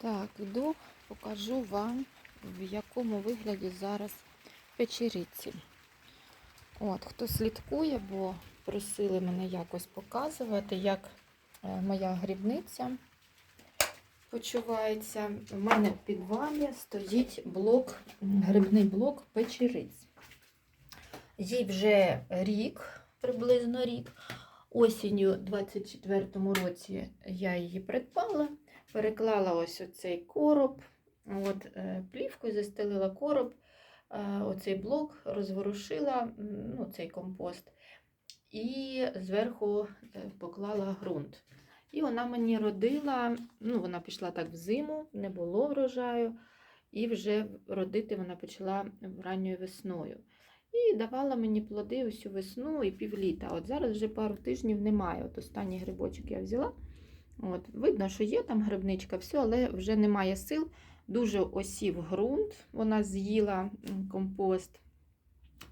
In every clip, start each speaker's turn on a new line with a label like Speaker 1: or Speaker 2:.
Speaker 1: Так, йду, покажу вам, в якому вигляді зараз печериці. От, хто слідкує, бо просили мене якось показувати, як е, моя грібниця почувається. У мене в підвалі стоїть блок, грибний блок печериць. Їй вже рік, приблизно рік. Осінню 24-му році я її придбала переклала ось оцей короб, от, е, плівкою застелила короб, е, оцей блок, розворушила ну, цей компост і зверху е, поклала ґрунт. І вона мені родила, ну, вона пішла так в зиму, не було врожаю, і вже родити вона почала ранньою весною. І давала мені плоди усю весну і півліта. От зараз вже пару тижнів немає. От останній грибочок я взяла. От, видно, що є там грибничка, все, але вже немає сил. Дуже осів ґрунт, вона з'їла компост.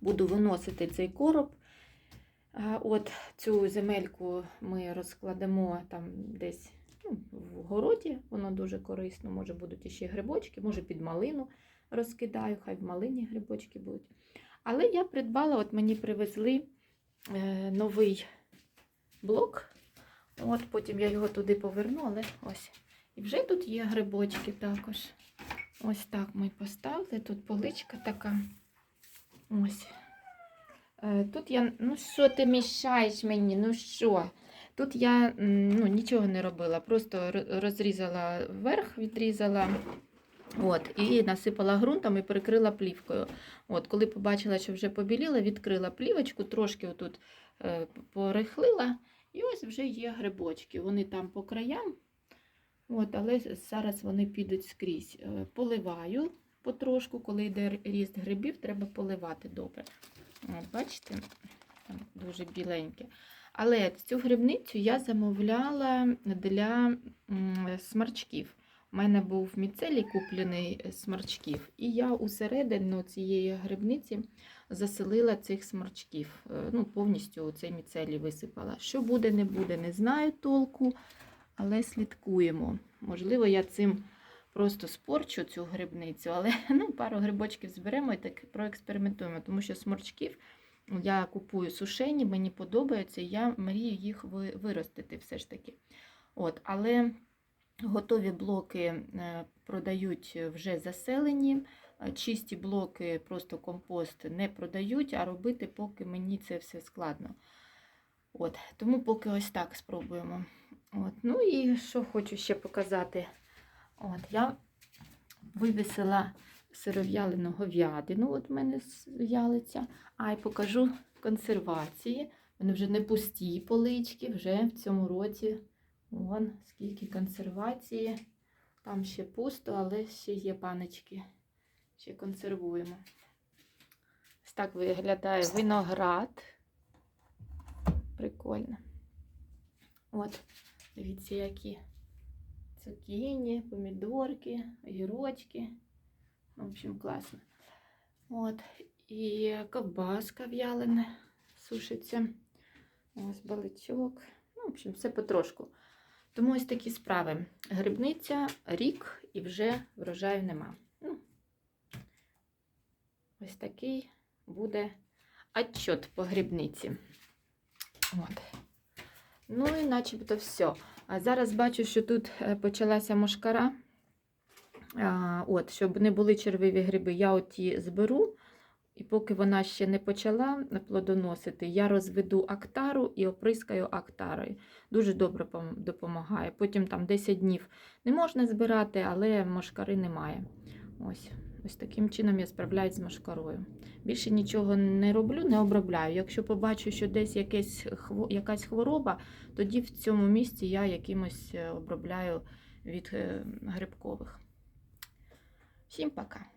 Speaker 1: Буду виносити цей короб. От цю земельку ми розкладемо там десь ну, в городі, воно дуже корисно. Може будуть іще грибочки, може під малину розкидаю, хай в малині грибочки будуть. Але я придбала, от мені привезли е, новий блок. От потім я його туди поверну, але ось. І вже тут є грибочки також. Ось так ми поставили. Тут поличка така. Ось. Е, Тут я. Ну що ти мішаєш мені? Ну що? Тут я ну, нічого не робила, просто розрізала верх, відрізала. От, і насипала ґрунтом і перекрила плівкою. От, коли побачила, що вже побіліла, відкрила плівочку, трошки отут е, порихлила. І ось вже є грибочки. Вони там по краям, от, але зараз вони підуть скрізь. Е, Поливаю потрошку, коли йде ріст грибів, треба поливати добре. От, бачите, там дуже біленьке. Але цю грибницю я замовляла для смарчків. У мене був міцелій куплений е, смарчків, і я усередину цієї грибниці заселила цих сморчків. Е, Ну, повністю цей міцелій висипала. Що буде, не буде, не знаю толку, але слідкуємо. Можливо, я цим просто спорчу цю грибницю, але ну, пару грибочків зберемо і так проекспериментуємо, тому що сморчків я купую сушені, мені подобаються, я мрію їх виростити все ж таки. От, але готові блоки е, продають вже заселені. Е, Чисті блоки, просто компост не продають, а робити поки мені це все складно. От, тому поки ось так спробуємо. От, ну і що хочу ще показати. От, я вивісила сиров'ялену говядину, от в мене с- а й покажу консервації. Вони вже не пусті полички, вже в цьому році. Вон скільки консервації. Там ще пусто, але ще є баночки. Ще консервуємо. Ось так виглядає виноград. Прикольно. От, дивіться, які цукіні, помідорки, огірочки. В общем, класно. От, і ковбаска в'ялена сушиться. Ось баличок. Ну, в общем, все потрошку. Тому ось такі справи. Грибниця рік і вже врожаю нема. Ну, ось такий буде отчет по грибниці. От. Ну і начебто все. А зараз бачу, що тут е, почалася мошкара. А, от, щоб не були червиві гриби, я от ті зберу. І поки вона ще не почала плодоносити, я розведу актару і оприскаю актарою. Дуже добре пом- допомагає. Потім там 10 днів не можна збирати, але мошкари немає. Ось, ось таким чином я справляюсь з мошкарою. Більше нічого не роблю, не обробляю. Якщо побачу, що десь якесь, якась хвороба, тоді в цьому місці я якимось е, обробляю від е, грибкових. Всім пока!